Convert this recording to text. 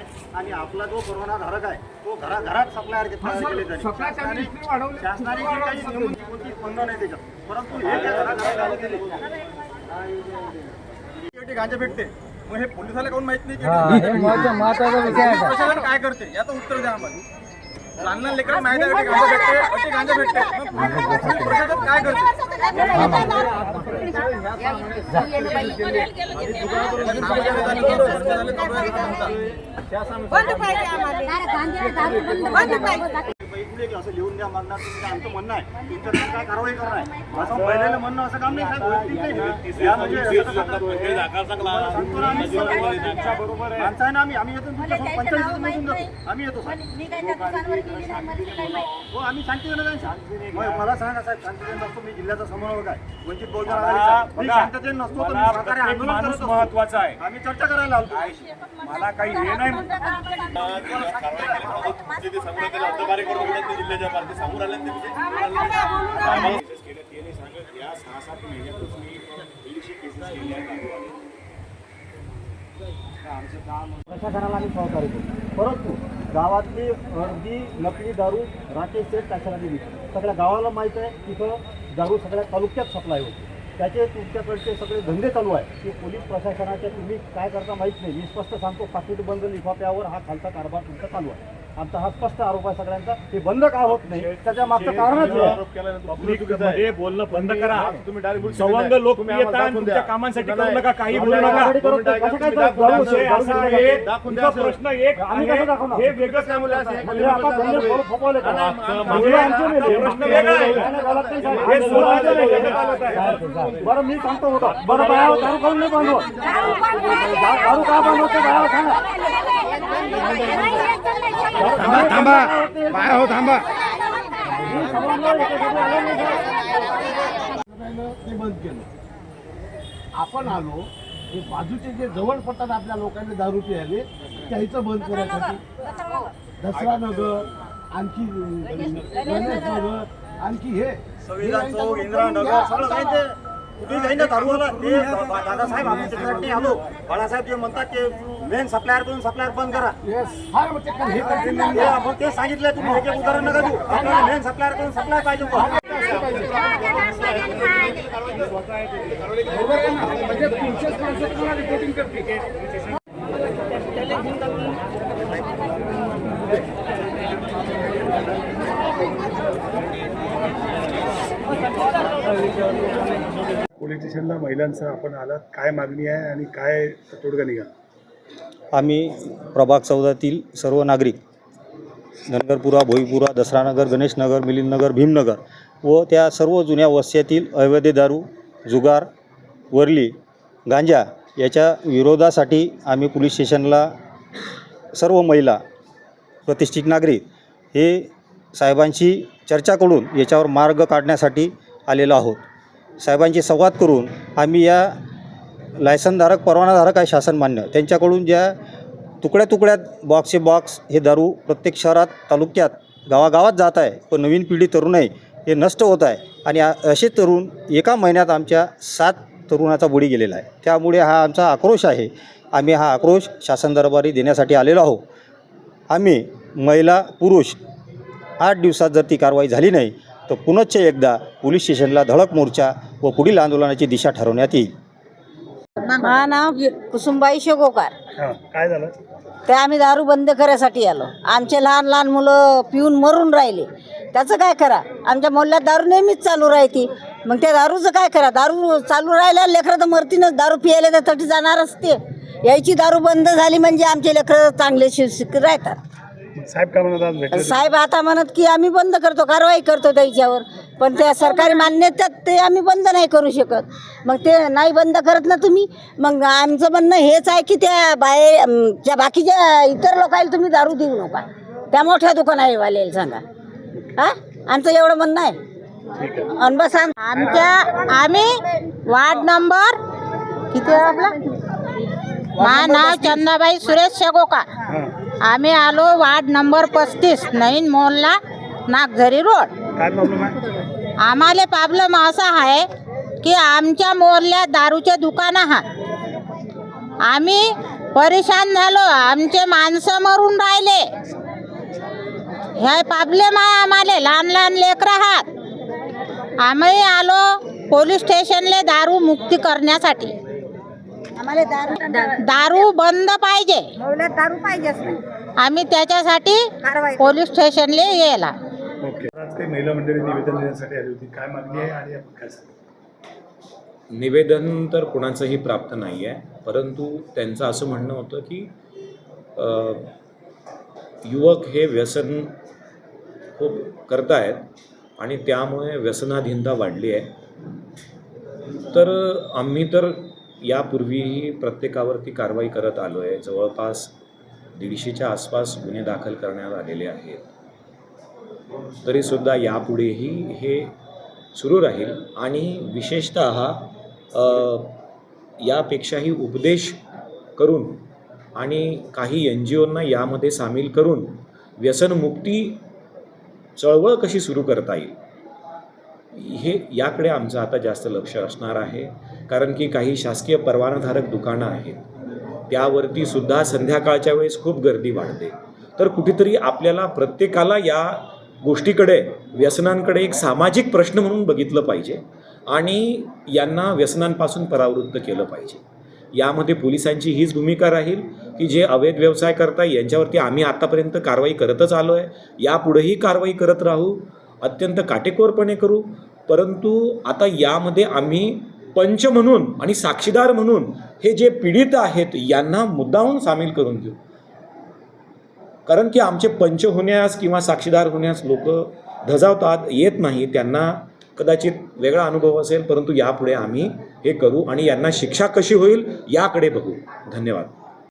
आहे आणि आपला जो परवाना धारक आहे तो घराघरात सप्लायर घेतला गेले तरी. शासनाने शासनाने जी काही नियम कोणती बंधन नाही त्याच्यात परंतु हे जे घराघरात गेले शेवटी गांजा भेटते. मग हे पोलिसाला काऊन माहीत नाही की महत्त्वाचा विषय आहे. प्रशासन काय करते? याचं उत्तर द्या आम्हाला. लहान लहान लेकरांना माहिती आहे गांजा भेटते असे गांजा भेटते. मग प्रशासन काय करते इकडे की असं लिहून द्या मागणार तुमचं आमचं म्हणणं आहे. तुमच्याकडे काय कारवाई करणार आहे? असं महिलेलं म्हणणं असं काम नाही साहेब. वैयक्तिक नाही. या म्हणजे असं सांगतो ना आम्ही माणसं आहे ना आम्ही आम्ही येतो तुमच्या मोजून जातो. आम्ही येतो साहेब. हो आम्ही शांतीजनक आहे. मग मला सांगा साहेब नसतो मी जिल्ह्याचा समन्वयक आहे. वंचित बहुजन आघाडीचा मी बघा, शांततेने नसतो तर मी मला सहकार्य प्रत्येक आंदोलन माणूस करत असतो. महत्त्वाचा आहे. आम्ही चर्चा करायला आलो मला काही हे नाही. प्रशासनाला आम्ही सहकार्य करू. परंतु गावातली अर्धी नकली दारू राकेश सेठ त्याच्याला दिली? सगळ्या गावाला माहीत आहे तिथं दारू सगळ्या तालुक्यात सप्लाय होते. त्याचे तुमच्याकडचे सगळे धंदे चालू आहे. की पोलीस प्रशासनाच्या तुम्ही काय करता माहीत नाही. मी स्पष्ट सांगतो पाकिट बंद लिफाफ्यावर हा खालचा कारभार तुमचा चालू आहे. आमचा हा स्पष्ट आरोप आहे सगळ्यांचा. ते बंद का होत नाही? त्याच्या मागचं कारणच हे. बोलणं बंद करा. सवंग लोक तुमच्या कामांसाठी करू नका काही बोलू नका. प्रश्न एक आम्ही आहे, कसं दाखवणार? हे वेगळं काय मुलं असं प्रश्न वेगळा आहे. बरं मी सांगतो होतं. बरं बाया दारू खाऊन नाही बांधव दारू का बांधवते बाया सांगा. थांबा थांबा. बाय हो थांबा. ते बंद केलं आपण आलो हे बाजूचे जे जवळ पडतात आपल्या लोकांनी दारू प्यायले त्याचं बंद करण्यासाठी दसरा नगर आणखी गणेश नगर आणखी हे. संविधान चौक इंदिरानगर सगळं कुठेही जाईन दारूवाला. ते दादासाहेब आम्ही त्याच्यासाठी आलो. बाळासाहेब जे म्हणतात ते मेन सप्लायर करून सप्लायर बंद करा. मग ते हे सांगितलं तुम्ही एक उदाहरण नका देऊ. आपल्याला मेन सप्लायर करून सप्लाय पाहिजे बुवा. पोलीस स्टेशनला महिलांचं आपण आलात. काय मागणी आहे आणि काय तोडगा निघाला? आम्ही प्रभाग चौदातील सर्व नागरिक धनगरपुरा भोईपुरा दसरानगर गणेशनगर मिलिंदनगर भीमनगर व त्या सर्व जुन्या वस्त्यातील अवैध दारू जुगार वरली गांजा याच्या विरोधासाठी आम्ही पोलीस स्टेशनला सर्व महिला प्रतिष्ठित नागरिक हे साहेबांशी चर्चा करून याच्यावर मार्ग काढण्यासाठी आलेलो आहोत. साहेबांशी संवाद करून आम्ही या लायसनधारक परवानाधारक आहे शासन मान्य त्यांच्याकडून ज्या तुकड्या तुकड्यात बॉक्सचे बॉक्स हे दारू प्रत्येक शहरात तालुक्यात गावागावात जात आहे. पण नवीन पिढी तरुण आहे. हे नष्ट होत आहे. आणि असे तरुण एका महिन्यात आमच्या सात तरुणाचा बुडी गेलेला आहे. त्यामुळे हा आमचा आक्रोश आहे. आम्ही हा आक्रोश शासन दरबारी देण्यासाठी आलेलो आहोत. आम्ही महिला पुरुष आठ दिवसात जर ती कारवाई झाली नाही तर पुनश्च एकदा पोलीस स्टेशनला धडक मोर्चा व पुढील आंदोलनाची दिशा ठरवण्यात येईल. हा नाव कुसुमबाई शेगोकार. हां काय झालं? ते आम्ही दारू बंद करायसाठी आलो. आमचे लहान लहान मुलं पिऊन मरून राहिले. त्याचं काय करा? आमच्या मोहल्ल्यात दारू नेहमीच चालू राहते. मग त्या दारूचं काय करा? दारू चालू राहिल्या लेकरं तर मरतीनच. दारू पियायला तर तटी जाणारच ते. यायची दारू बंद झाली म्हणजे आमचे लेकरं चांगले शिक्षित राहतात. साहेब काय म्हणत आज भेटले साहेब आता म्हणत की आम्ही बंद करतो कारवाई करतो त्याच्यावर. पण त्या सरकारी मान्यतेत ते आम्ही बंद नाही करू शकत. मग ते नाही बंद करत ना तुम्ही मग आमचं म्हणणं हेच आहे की त्या बाहेर ज्या बाकीच्या इतर लोकांना तुम्ही दारू देऊ नका. त्या मोठ्या दुकानावाल्याला सांगा. हा? आमचं एवढं म्हणणं आहे. आणि बस आम- आमच्या आम्ही वार्ड नंबर किती आहे आपला? माझं नाव चंदाबाई सुरेश शेगोकार हां. आम्ही आलो वार्ड नंबर पस्तीस नवीन मोहल्ला नागझरी रोड. काय प्रॉब्लेम आहे? आम्हाला प्रॉब्लेम असा आहे की आमच्या मोहल्ल्यात दारूचे दुकान आहात आम्ही परेशान झालो आमचे माणसं मरून राहिले. ह्या पाबले मा आम्हाला लहान लहान लेकरं आहात. आम्ही आलो पोलीस स्टेशनले दारू मुक्ती करण्यासाठी. आम्हाला दारू दारू बंद पाहिजे. मौल्यात दारू पाहिजेच नाही. आम्ही त्याच्यासाठी कारवाई पोलीस स्टेशनले यायला. ओके. आज काही महिला मंडळी निवेदन देण्यासाठी आली होती. काय मागणी आहे आणि आपण काय सांगू? निवेदन तर कुणाचंही प्राप्त नाही आहे. परंतु त्यांचं असं म्हणणं होतं की अ, युवक हे व्यसन खूप करतायत आणि त्यामुळे व्यसनाधीनता वाढली आहे. तर आम्ही तर यापूर्वीही प्रत्येकावरती कारवाई करत आलो आहे जवळपास दीडशेच्या आसपास गुन्हे दाखल करण्यात आलेले आहेत. तरीसुद्धा यापुढेही हे सुरू राहील आणि विशेषत यापेक्षाही उपदेश करून आणि काही एन जी ओंना यामध्ये सामील करून व्यसनमुक्ती चळवळ कशी सुरू करता येईल? हे याकडे आमचं आता जास्त लक्ष असणार आहे. कारण की काही शासकीय परवानाधारक दुकानं आहेत. त्यावरती सुद्धा संध्याकाळच्या वेळेस खूप गर्दी वाढते. तर कुठेतरी आपल्याला प्रत्येकाला या गोष्टीकडे व्यसनांकडे एक सामाजिक प्रश्न म्हणून बघितलं पाहिजे आणि यांना व्यसनांपासून परावृत्त केलं पाहिजे. यामध्ये पोलिसांची हीच भूमिका राहील की जे अवैध व्यवसाय करताय यांच्यावरती आम्ही आतापर्यंत कारवाई करतच आलो आहे यापुढेही कारवाई करत राहू. अत्यंत काटेकोरपणे करू. परंतु आता यामध्ये आम्ही पंच म्हणून आणि साक्षीदार म्हणून हे जे पीडित आहेत यांना मुद्दाहून सामील करून घेऊ. कारण की आमचे पंच होण्यास किंवा साक्षीदार होण्यास लोक धजावतात येत नाही त्यांना कदाचित वेगळा अनुभव असेल परंतु यापुढे आम्ही हे करू आणि यांना शिक्षा कशी होईल याकडे बघू. धन्यवाद.